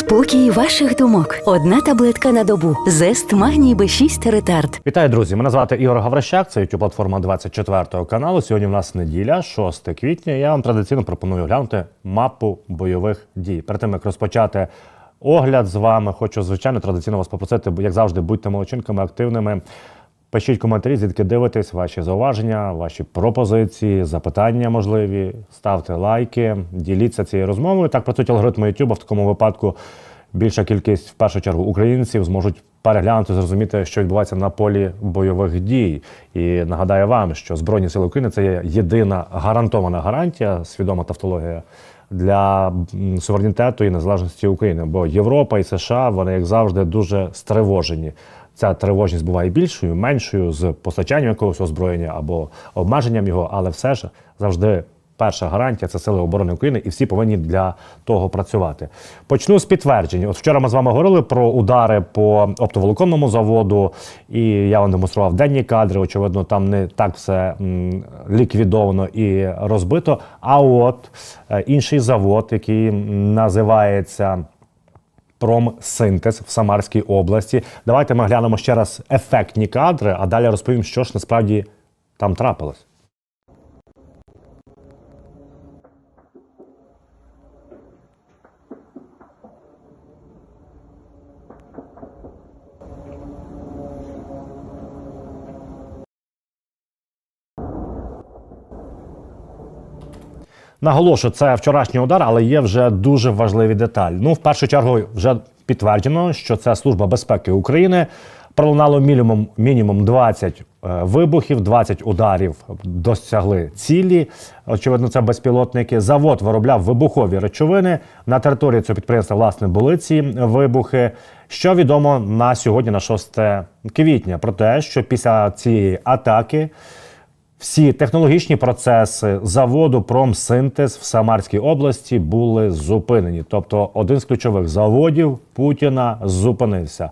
Спокій ваших думок. Одна таблетка на добу. Зест магній Б6 ретард. Вітаю, друзі! Мене звати Ігор Гаврищак, це youtube платформа 24 каналу. Сьогодні в нас неділя, 6 квітня. Я вам традиційно пропоную глянути мапу бойових дій. Перед тим як розпочати огляд з вами, хочу звичайно традиційно вас попросити, як завжди, будьте молодчинками, активними. Пишіть коментарі, звідки дивитесь, ваші зауваження, ваші пропозиції, запитання можливі. Ставте лайки, діліться цією розмовою. Так працюють алгоритми YouTube. В такому випадку більша кількість, в першу чергу, українців зможуть переглянути, зрозуміти, що відбувається на полі бойових дій. І нагадаю вам, що Збройні Сили України це є єдина гарантована гарантія, свідома тавтологія для суверенітету і незалежності України. Бо Європа і США вони, як завжди, дуже стривожені. Ця тривожність буває більшою, меншою з постачанням якогось озброєння або обмеженням його, але все ж завжди перша гарантія це сили оборони України, і всі повинні для того працювати. Почну з підтверджень. От вчора ми з вами говорили про удари по оптоволоконному заводу, і я вам демонстрував денні кадри. Очевидно, там не так все м, ліквідовано і розбито. А от е, інший завод, який називається. Промсинтез в Самарській області. Давайте ми глянемо ще раз ефектні кадри, а далі розповім, що ж насправді там трапилось. Наголошую, це вчорашній удар, але є вже дуже важливі деталі. Ну, в першу чергу, вже підтверджено, що це Служба безпеки України. Пролунало мінімум, мінімум 20 е, вибухів, 20 ударів досягли цілі. Очевидно, це безпілотники. Завод виробляв вибухові речовини. На території цього підприємства власне були ці вибухи. Що відомо на сьогодні, на 6 квітня, про те, що після цієї атаки всі технологічні процеси заводу Промсинтез в Самарській області були зупинені. Тобто, один з ключових заводів Путіна зупинився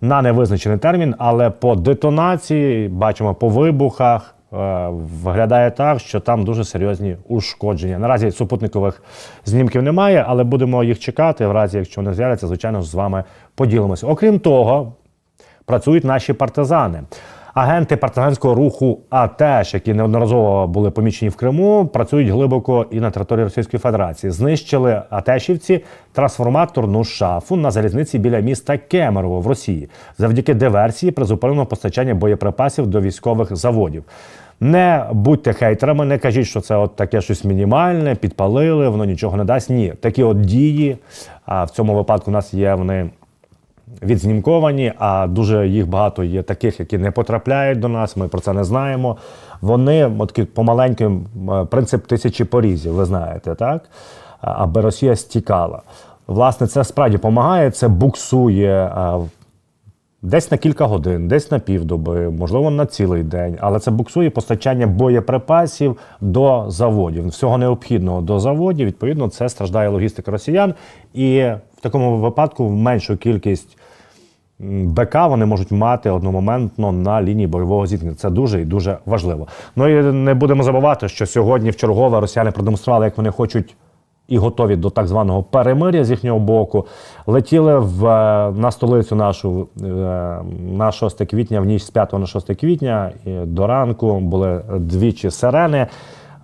на невизначений термін, але по детонації бачимо по вибухах. е, Виглядає так, що там дуже серйозні ушкодження. Наразі супутникових знімків немає, але будемо їх чекати. В разі, якщо вони з'являться, звичайно з вами поділимося. Окрім того, працюють наші партизани. Агенти партизанського руху АТЕШ, які неодноразово були помічені в Криму, працюють глибоко і на території Російської Федерації. Знищили АТЕШівці трансформаторну шафу на залізниці біля міста Кемерово в Росії завдяки диверсії призупинено постачання боєприпасів до військових заводів. Не будьте хейтерами, не кажіть, що це от таке щось мінімальне, підпалили, воно нічого не дасть. Ні, такі от дії. А в цьому випадку у нас є вони відзнімковані, а дуже їх багато є таких, які не потрапляють до нас. Ми про це не знаємо. Вони от помаленьким е, принцип тисячі порізів, ви знаєте, так? Аби Росія стікала. Власне, це справді допомагає, це буксує. Десь на кілька годин, десь на півдоби, можливо, на цілий день, але це буксує постачання боєприпасів до заводів. Всього необхідного до заводів. Відповідно, це страждає логістика росіян, і в такому випадку меншу кількість БК вони можуть мати одномоментно на лінії бойового зіткнення. Це дуже і дуже важливо. Ну і не будемо забувати, що сьогодні в чергове росіяни продемонстрували, як вони хочуть і готові до так званого перемиря з їхнього боку. Летіли в, е, на столицю нашу е, на 6 квітня, в ніч з 5 на 6 квітня. І до ранку були двічі сирени.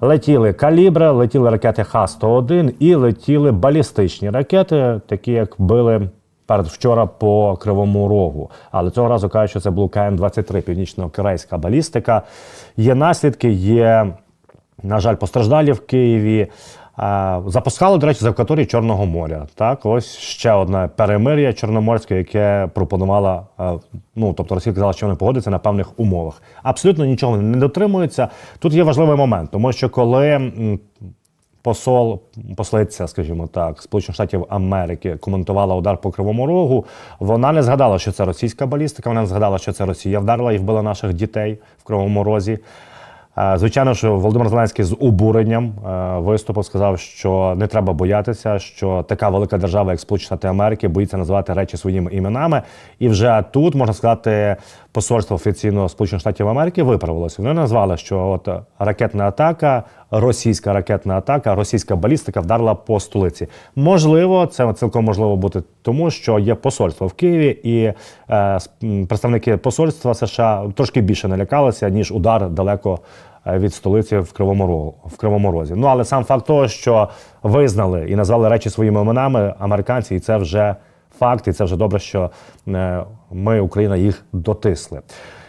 Летіли калібри, летіли ракети Х-101 і летіли балістичні ракети, такі як били перед вчора по Кривому Рогу. Але цього разу кажуть, що це був КН-23, північно-корейська балістика. Є наслідки, є на жаль, постраждалі в Києві. Запускали, до речі, з акваторії Чорного моря. Так, ось ще одне перемир'я чорноморське, яке пропонувала. Ну, тобто Росія казала, що вони погодяться на певних умовах. Абсолютно нічого не дотримуються. Тут є важливий момент, тому що коли посол, послиця, скажімо так, Сполучених Штатів Америки коментувала удар по Кривому Рогу. Вона не згадала, що це російська балістика. Вона не згадала, що це Росія вдарила і вбила наших дітей в Кривому Розі. Е, Звичайно, що Володимир Зеленський з обуренням е, виступив, сказав, що не треба боятися, що така велика держава, як Сполучені Штати Америки, боїться називати речі своїми іменами. І вже тут можна сказати, посольство офіційно Сполучених Штатів Америки виправилося. Вони назвали, що от ракетна атака російська ракетна атака, російська балістика вдарила по столиці. Можливо, це цілком можливо бути тому, що є посольство в Києві, і е, представники посольства США трошки більше налякалися ніж удар далеко е, від столиці в Кривому Рогу в Кривому Розі. Ну але сам факт того, що визнали і назвали речі своїми іменами американці, і це вже факт, і це вже добре, що е, ми, Україна, їх дотисли.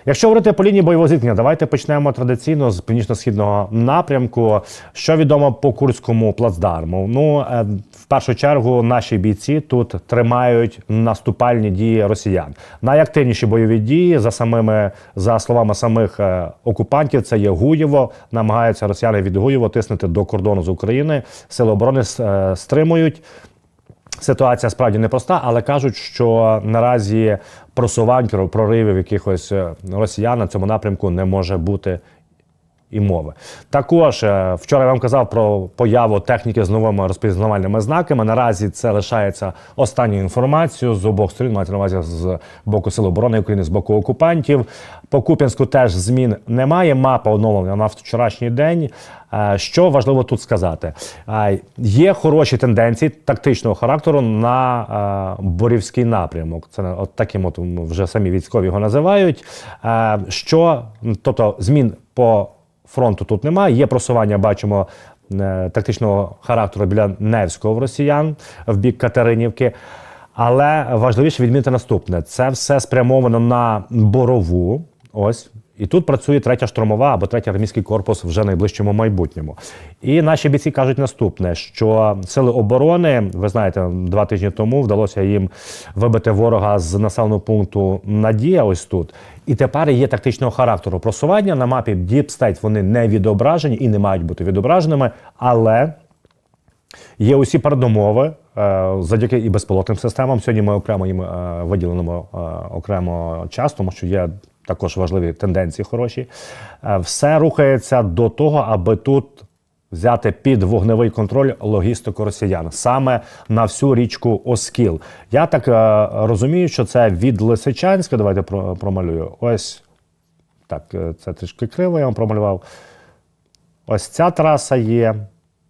Якщо говорити по лінії бойового зіткнення, давайте почнемо традиційно з північно-східного напрямку. Що відомо по курському плацдарму? Ну е, в першу чергу наші бійці тут тримають наступальні дії росіян. Найактивніші бойові дії за самими за словами самих е, окупантів. Це є Гуєво. Намагаються росіяни від Гуєво тиснути до кордону з України. Сили оборони е, стримують. Ситуація справді непроста, але кажуть, що наразі просувань про- проривів якихось е, росіян на цьому напрямку не може бути і мови. Також е, вчора я вам казав про появу техніки з новими розпізнавальними знаками. Наразі це лишається останньою інформацією з обох сторін, мається на увазі з боку Сил оборони України, з боку окупантів. По Куп'янську теж змін немає. Мапа оновлена на вчорашній день. Е, Що важливо тут сказати? Е, Є хороші тенденції тактичного характеру на Борівський напрямок. Це от таким от вже самі військові його називають. Що, тобто, змін по фронту тут немає. Є просування, бачимо. е, Тактичного характеру біля Невського в росіян в бік Катеринівки. Але важливіше відмінити наступне: це все спрямовано на борову. Ось. І тут працює третя штурмова або третій армійський корпус вже в найближчому майбутньому. І наші бійці кажуть наступне: що сили оборони, ви знаєте, два тижні тому вдалося їм вибити ворога з населеного пункту Надія. Ось тут. І тепер є тактичного характеру просування на мапі State Вони не відображені і не мають бути відображеними, але Є усі передумови е, завдяки і безпілотним системам. Сьогодні ми окремо їм е, виділимо е, окремо час, тому що є також важливі тенденції хороші. Е, Все рухається до того, аби тут взяти під вогневий контроль логістику росіян саме на всю річку Оскіл. Я так е, розумію, що це від Лисичанська. Давайте промалюю. Ось так, е, це трішки криво, я вам промалював. Ось ця траса є.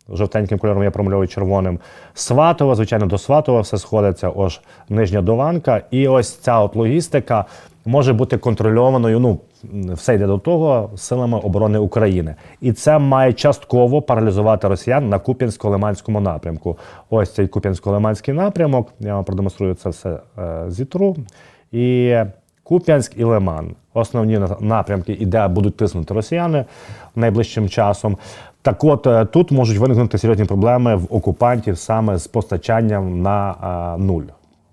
Жовтеньким кольором я промальовую червоним. Сватова, звичайно, до Сватова все сходиться, ось нижня Дованка. І ось ця от логістика може бути контрольованою. Ну, все йде до того силами оборони України. І це має частково паралізувати росіян на Куп'янсько-Лиманському напрямку. Ось цей Куп'янсько-Лиманський напрямок. Я вам продемонструю це все е, зітру. І Куп'янськ і Лиман. Основні на- напрямки, і де будуть тиснути росіяни найближчим часом. Так от е, тут можуть виникнути серйозні проблеми в окупантів саме з постачанням на е, нуль.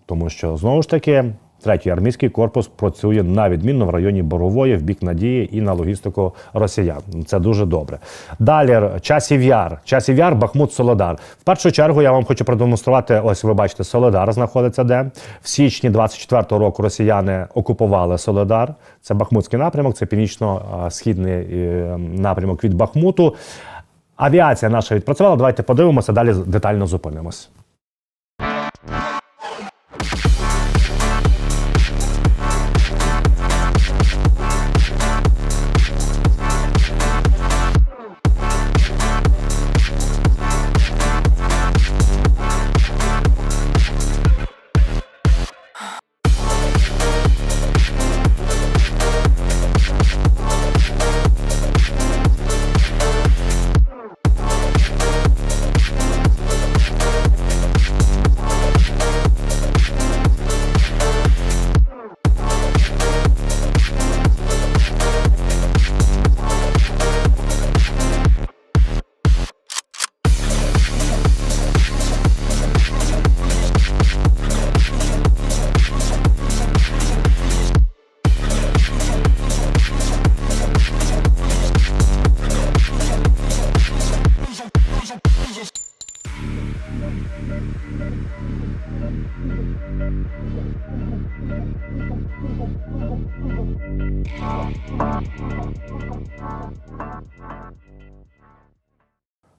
Тому що знову ж таки третій армійський корпус працює на відмінно в районі Борової, в бік Надії і на логістику росіян. Це дуже добре. Далі часів яр. Часів яр, Бахмут, Солодар. В першу чергу я вам хочу продемонструвати. Ось ви бачите, Солодар знаходиться де. В січні 24-го року росіяни окупували Солодар. Це Бахмутський напрямок, це північно-східний е, напрямок від Бахмуту. Авіація наша відпрацювала. Давайте подивимося, далі детально зупинимось.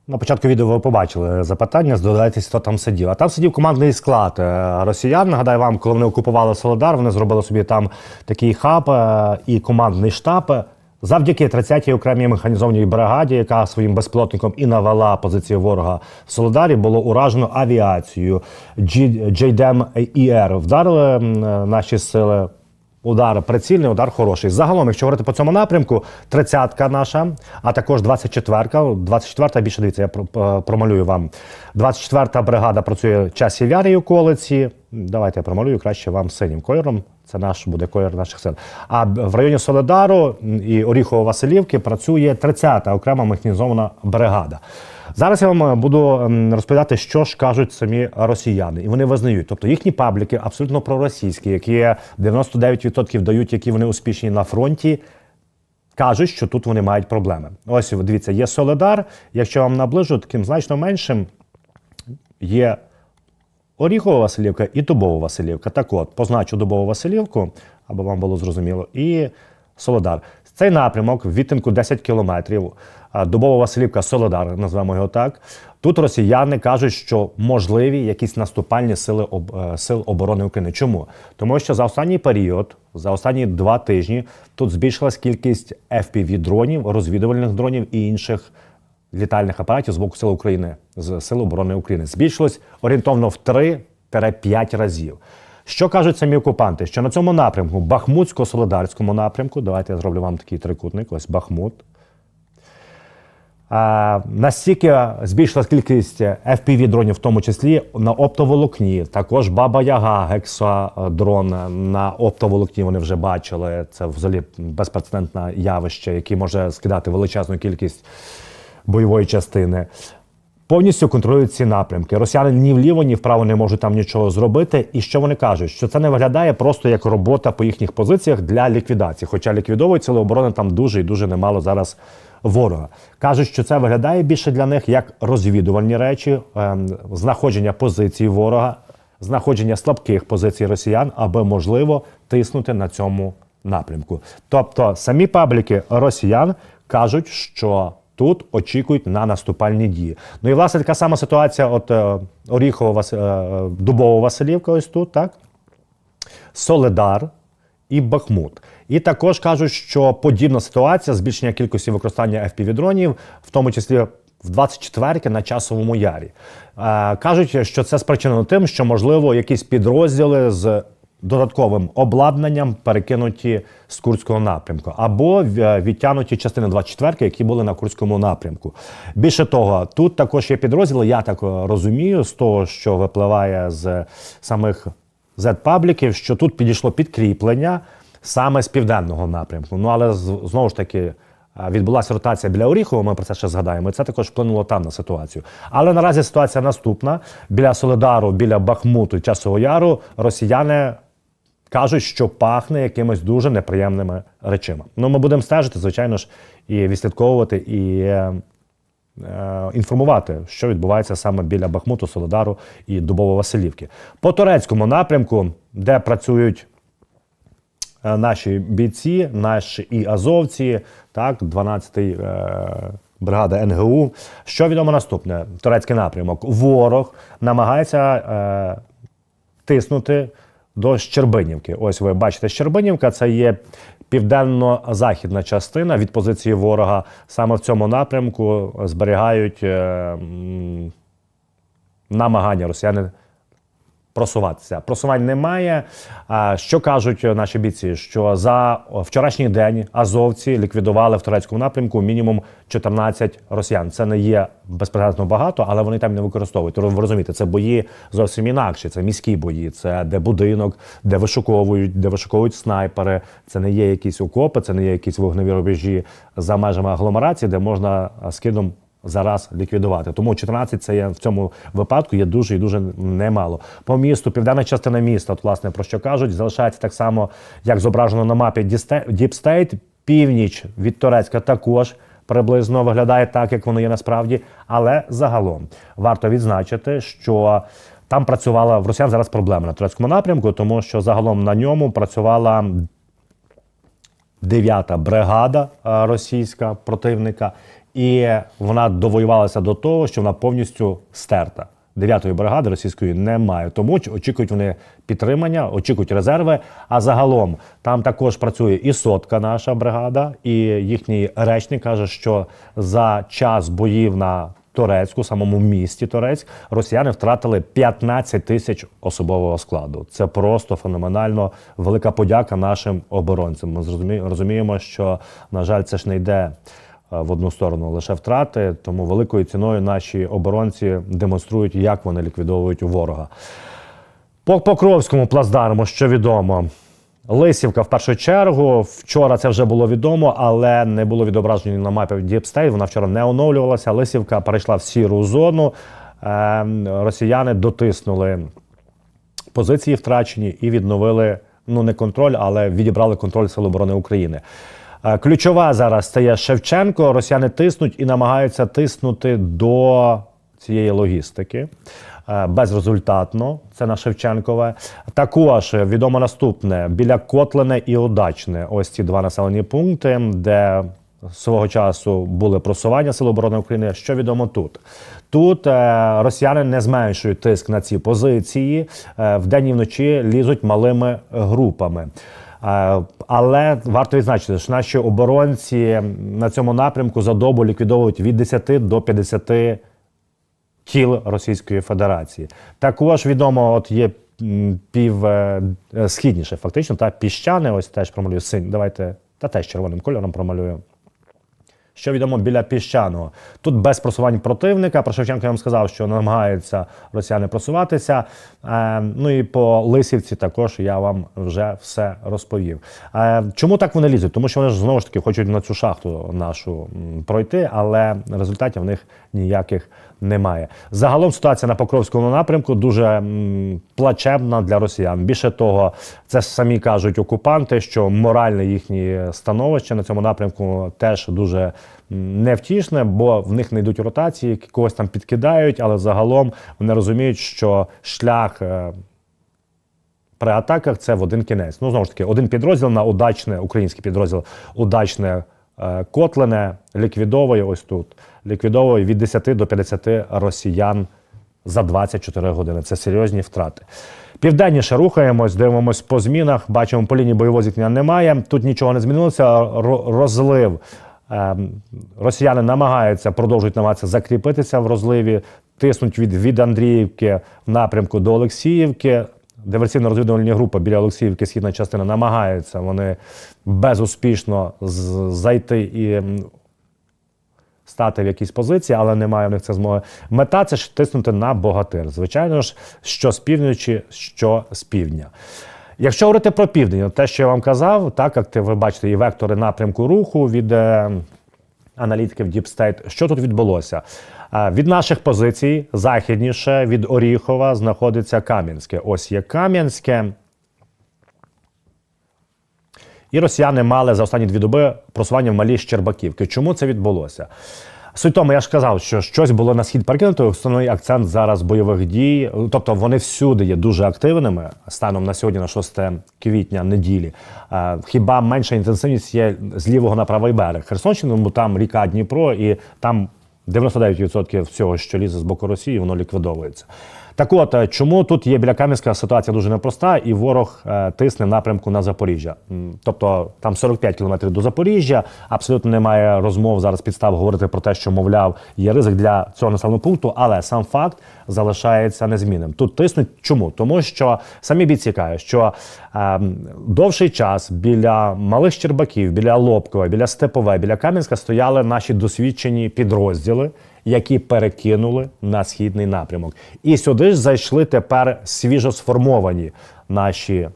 На початку відео ви побачили запитання, здогадайтесь, хто там сидів. А там сидів командний склад е, росіян. Нагадаю вам, коли вони окупували Солодар, вони зробили собі там такий хаб е, і командний штаб. Завдяки 30-й окремій механізованій бригаді, яка своїм безпілотником і навела позиції ворога в Солодарі, було уражено авіацію JDM ІР. Вдарили наші сили. Удар прицільний, удар хороший. Загалом, якщо говорити по цьому напрямку, 30-ка наша, а також 24-ка. 24-та більше дивіться, я про- промалюю вам. 24-та бригада працює в часі Ярі і околиці. Давайте я промалюю краще вам синім кольором. Це наш буде колір наших сил. А в районі Соледару і Оріхово-Василівки працює 30-та окрема механізована бригада. Зараз я вам е, буду розповідати, що ж кажуть самі росіяни, і вони визнають, тобто їхні пабліки абсолютно проросійські, які 99% дають, які вони успішні на фронті. Кажуть, що тут вони мають проблеми. Ось дивіться, є Соледар. Якщо вам наближу, таким значно меншим є Оріхова Василівка і Дубова Василівка. Так от, позначу Дубову Василівку, аби вам було зрозуміло, і Солодар. Цей напрямок в відтинку 10 кілометрів. Дубова Василівка, Солодар, назвемо його так. Тут росіяни кажуть, що можливі якісь наступальні сили об- е, сил оборони України. Чому? Тому що за останній період, за останні два тижні, тут збільшилась кількість fpv дронів, розвідувальних дронів і інших літальних апаратів з боку Сил України з Сил оборони України збільшилось орієнтовно в 3-5 разів. Що кажуть самі окупанти? Що на цьому напрямку, Бахмутсько-Солидарському напрямку, давайте я зроблю вам такий трикутник, ось Бахмут. А, настільки збільшилась кількість fpv дронів, в тому числі на оптоволокні. Також Баба Яга, гекса-дрон на оптоволокні вони вже бачили. Це взагалі безпрецедентне явище, яке може скидати величезну кількість бойової частини. Повністю контролюють ці напрямки. Росіяни ні вліво, ні вправо не можуть там нічого зробити. І що вони кажуть? Що це не виглядає просто як робота по їхніх позиціях для ліквідації. Хоча ліквідовують сили оборони там дуже і дуже немало зараз ворога. Кажуть, що це виглядає більше для них як розвідувальні речі, ем, знаходження позицій ворога, знаходження слабких позицій росіян, аби можливо тиснути на цьому напрямку. Тобто самі пабліки росіян кажуть, що тут очікують на наступальні дії. Ну і власне така сама ситуація: от е, Оріхова е, Дубова Василівка, ось тут, так? Соледар і Бахмут. І також кажуть, що подібна ситуація збільшення кількості використання FPV-дронів, в тому числі в 24-ки на часовому ярі. Е, кажуть, що це спричинено тим, що можливо якісь підрозділи з додатковим обладнанням перекинуті з Курського напрямку, або в- відтягнуті частини 24-ки, які були на Курському напрямку. Більше того, тут також є підрозділи, я так е, розумію, з того, що випливає з самих Z-пабліків, що тут підійшло підкріплення саме з південного напрямку. Ну але знову ж таки. Відбулася ротація біля Оріхова, ми про це ще згадаємо. і Це також вплинуло там на ситуацію. Але наразі ситуація наступна: біля Солидару, біля Бахмуту, Часового Яру росіяни кажуть, що пахне якимись дуже неприємними речима. Ну, ми будемо стежити, звичайно ж, і відслідковувати, і е, е, інформувати, що відбувається саме біля Бахмуту, Солодару і Дубово-Василівки. По турецькому напрямку, де працюють е, наші бійці, наші і азовці, так, 12-й е, бригада НГУ. Що відомо наступне? Турецький напрямок. Ворог намагається е, тиснути до Щербинівки. Ось ви бачите, Щербинівка це є південно-західна частина від позиції ворога. Саме в цьому напрямку зберігають е, намагання росіяни просуватися. Просувань немає. Що кажуть наші бійці? Що за вчорашній день азовці ліквідували в турецькому напрямку мінімум 14 росіян. Це не є безпосередньо багато, але вони там не використовують. Ви розумієте, це бої зовсім інакші. Це міські бої, це де будинок, де вишуковують, де вишуковують снайпери. Це не є якісь окопи, це не є якісь вогневі рубежі за межами агломерації, де можна скидом зараз ліквідувати. Тому 14 це є в цьому випадку є дуже і дуже немало. По місту, південна частина міста, от, власне, про що кажуть, залишається так само, як зображено на мапі State. Північ від Турецька також приблизно виглядає так, як воно є насправді. Але загалом варто відзначити, що там працювала в росіян зараз проблема на турецькому напрямку, тому що загалом на ньому працювала 9-та бригада е, російська противника, і вона довоювалася до того, що вона повністю стерта. 9-ї бригади російської немає. Тому очікують вони підтримання, очікують резерви. А загалом там також працює і сотка наша бригада, і їхній речник каже, що за час боїв на Турецьку, самому місті Турецьк, росіяни втратили 15 тисяч особового складу. Це просто феноменально велика подяка нашим оборонцям. Ми розуміємо, що на жаль, це ж не йде в одну сторону лише втрати, тому великою ціною наші оборонці демонструють, як вони ліквідовують ворога. По Покровському плацдарму, що відомо. Лисівка в першу чергу. Вчора це вже було відомо, але не було відображено на мапі State. Вона вчора не оновлювалася. Лисівка перейшла в сіру зону. Е, росіяни дотиснули позиції втрачені і відновили ну не контроль, але відібрали контроль Сил оборони України. Е, Ключова зараз стає Шевченко. Росіяни тиснуть і намагаються тиснути до цієї логістики. Е, Безрезультатно, це на Шевченкове. Також відомо наступне біля Котлине і Удачне. Ось ці два населені пункти, де свого часу були просування Сил оборони України. Що відомо тут? Тут е, росіяни не зменшують тиск на ці позиції. Вдень і вночі лізуть малими групами. Е, Але варто відзначити, що наші оборонці на цьому напрямку за добу ліквідовують від 10 до 50 тіл Російської Федерації. Також відомо, от є півсхідніше, пів е, фактично, та піщани. ось теж промалюю синь. Давайте та теж червоним кольором промалюю. Що відомо біля піщаного. Тут без просувань противника. Про Шевченка я вам сказав, що намагаються росіяни просуватися. Е, ну і по Лисівці також я вам вже все розповів. Е, чому так вони лізуть? Тому що вони ж знову ж таки хочуть на цю шахту нашу пройти, але результатів в них ніяких немає. Загалом ситуація на Покровському напрямку дуже м, плачевна для росіян. Більше того, це самі кажуть окупанти, що моральне їхнє становище на цьому напрямку теж дуже невтішне, бо в них не йдуть ротації, когось там підкидають, але загалом вони розуміють, що шлях. е, При атаках це в один кінець. Ну, знову ж таки, один підрозділ на удачне, український підрозділ, удачне е, Котлине ліквідовує ось тут. Ліквідовує від 10 до 50 росіян за 24 години. Це серйозні втрати. Південніше рухаємось, дивимось по змінах. Бачимо, по лінії бойового зіткнення немає. Тут нічого не змінилося. Розлив. Ем, Росіяни намагаються, продовжують намагатися закріпитися в розливі, тиснуть від, від Андріївки в напрямку до Олексіївки. Диверсійно-розвідувальні групи біля Олексіївки, східна частина, намагаються вони безуспішно зайти і стати в якійсь позиції, але немає в них це змоги. Мета це ж тиснути на богатир. Звичайно ж, що з півночі, що з півдня. Якщо говорити про південь, те, що я вам казав, так як ви бачите, і вектори напрямку руху від е, аналітиків Deep State, що тут відбулося? Е, Від наших позицій західніше від Оріхова знаходиться Кам'янське. Ось є Кам'янське. І росіяни мали за останні дві доби просування в малі Щербаківки. Чому це відбулося? Суть тому, я ж казав, що щось було на схід перекинуто. Основний акцент зараз бойових дій. Тобто вони всюди є дуже активними станом на сьогодні, на 6 квітня неділі. Хіба менша інтенсивність є з лівого на правий берег Херсонщини, бо там ріка Дніпро, і там 99% всього, що лізе з боку Росії, воно ліквідовується. Так от, е, чому тут є біля Кам'янська ситуація дуже непроста, і ворог е, тисне в напрямку на Запоріжжя. Тобто там 45 кілометрів до Запоріжжя, абсолютно немає розмов зараз підстав говорити про те, що, мовляв, є ризик для цього населеного пункту, але сам факт залишається незмінним. Тут тиснуть чому? Тому що самі бійці кажуть, що е, довший час біля малих Щербаків, біля Лобкова, біля Степове, біля Кам'янська стояли наші досвідчені підрозділи які перекинули на східний напрямок. І сюди ж зайшли тепер свіжо сформовані наші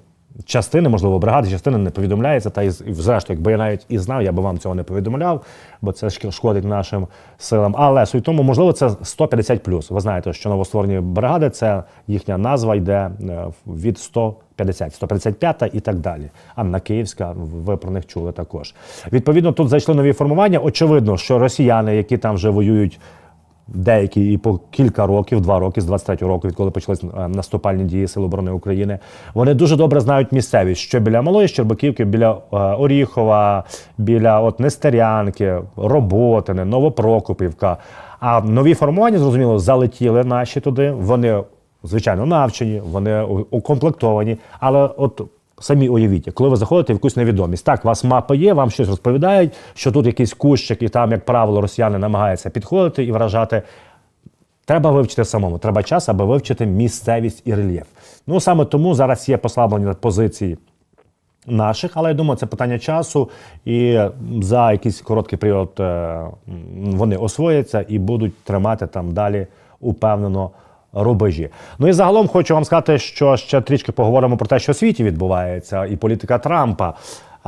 частини, можливо, бригади, частини не повідомляється. Та і зрештою, якби я навіть і знав, я би вам цього не повідомляв, бо це шкодить нашим силам. Але суть тому, можливо, це 150 плюс. Ви знаєте, що новостворені бригади це їхня назва йде е, від 150, 155 і так далі. Анна Київська, ви про них чули також. Відповідно, тут зайшли нові формування. Очевидно, що росіяни, які там вже воюють деякі і по кілька років, два роки з 23 року, відколи почались е, наступальні дії Сил оборони України. Вони дуже добре знають місцевість, що біля Малої Щербаківки, біля е, Оріхова, біля от Нестерянки, Роботине, Новопрокопівка. А нові формування, зрозуміло, залетіли наші туди. Вони звичайно навчені, вони укомплектовані, але от. Самі уявіть, коли ви заходите в якусь невідомість, так, вас мапа є, вам щось розповідають, що тут якийсь кущик, і там, як правило, росіяни намагаються підходити і вражати. Треба вивчити самому. Треба час, аби вивчити місцевість і рельєф. Ну саме тому зараз є послаблені позиції наших, але я думаю, це питання часу, і за якийсь короткий період е, вони освояться і будуть тримати там далі упевнено рубежі. Ну і загалом хочу вам сказати, що ще трішки поговоримо про те, що в світі відбувається, і політика Трампа.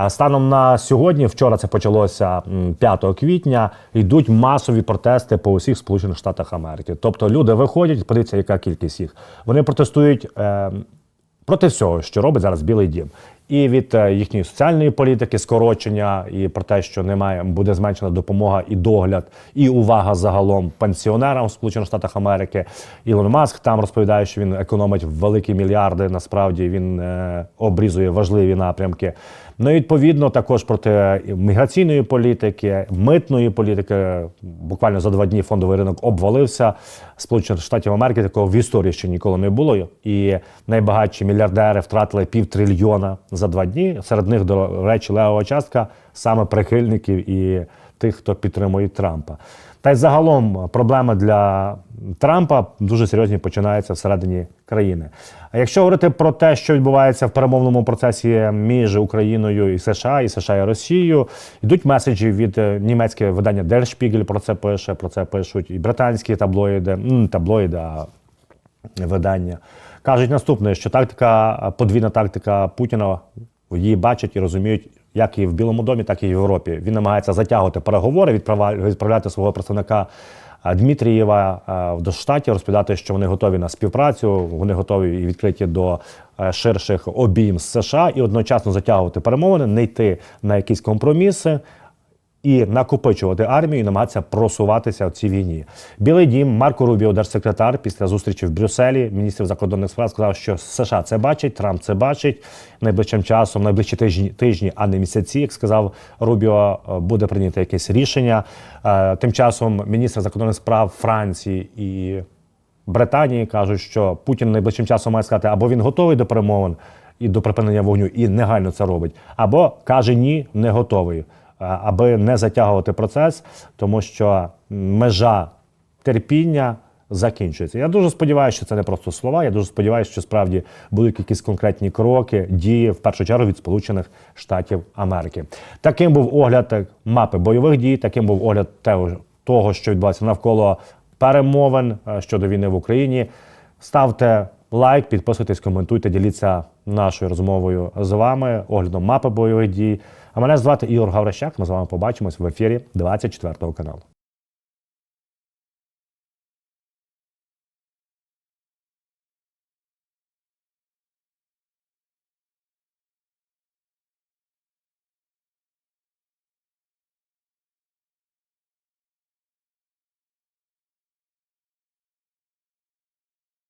Станом на сьогодні, вчора це почалося 5 квітня, йдуть масові протести по усіх Сполучених Штатах Америки. Тобто люди виходять, подивіться, яка кількість їх. Вони протестують е, проти всього, що робить зараз Білий Дім. І від е, їхньої соціальної політики, скорочення, і про те, що немає, буде зменшена допомога і догляд, і увага загалом пенсіонерам в Сполучених Штатах Америки. Ілон Маск там розповідає, що він економить великі мільярди. Насправді він е, обрізує важливі напрямки. Ну і відповідно також проти міграційної політики, митної політики. Буквально за два дні фондовий ринок обвалився. Сполучених Штатів Америки такого в історії ще ніколи не було. І найбагатші мільярдери втратили півтрильйона за два дні. Серед них, до речі, левова частка саме прихильників і тих, хто підтримує Трампа. Та й загалом проблеми для Трампа дуже серйозні починаються всередині країни. А якщо говорити про те, що відбувається в перемовному процесі між Україною і США, і США і Росією, йдуть меседжі від е, німецьке видання Der Spiegel про це пише, про це пишуть і британські таблоїди, м, таблоїди, а видання. Кажуть наступне, що тактика, подвійна тактика Путіна її бачать і розуміють, як і в Білому домі, так і в Європі. Він намагається затягувати переговори, відправля- відправляти свого представника Дмитрієва до штатів, розповідати, що вони готові на співпрацю, вони готові і відкриті до е, ширших обійм з США, і одночасно затягувати перемовини, не йти на якісь компроміси і накопичувати армію, і намагатися просуватися в цій війні. Білий дім Марко Рубіо, держсекретар, після зустрічі в Брюсселі, міністр закордонних справ, сказав, що США це бачить, Трамп це бачить. Найближчим часом, найближчі тижні, тижні, а не місяці, як сказав Рубіо, е, буде прийнято якесь рішення. Е, Тим часом міністр закордонних справ Франції і Британії кажуть, що Путін найближчим часом має сказати, або він готовий до перемовин і до припинення вогню, і негайно це робить, або каже ні, не готовий, аби не затягувати процес, тому що межа терпіння закінчується. Я дуже сподіваюся, що це не просто слова. Я дуже сподіваюся, що справді будуть якісь конкретні кроки, дії в першу чергу від Сполучених Штатів Америки. Таким був огляд мапи бойових дій, таким був огляд того, того що відбувається навколо перемовин е, щодо війни в Україні. Ставте лайк, підписуйтесь, коментуйте, діліться нашою розмовою з вами, оглядом мапи бойових дій. А мене звати Ігор Гаврищак. Ми з вами побачимось в ефірі 24 каналу.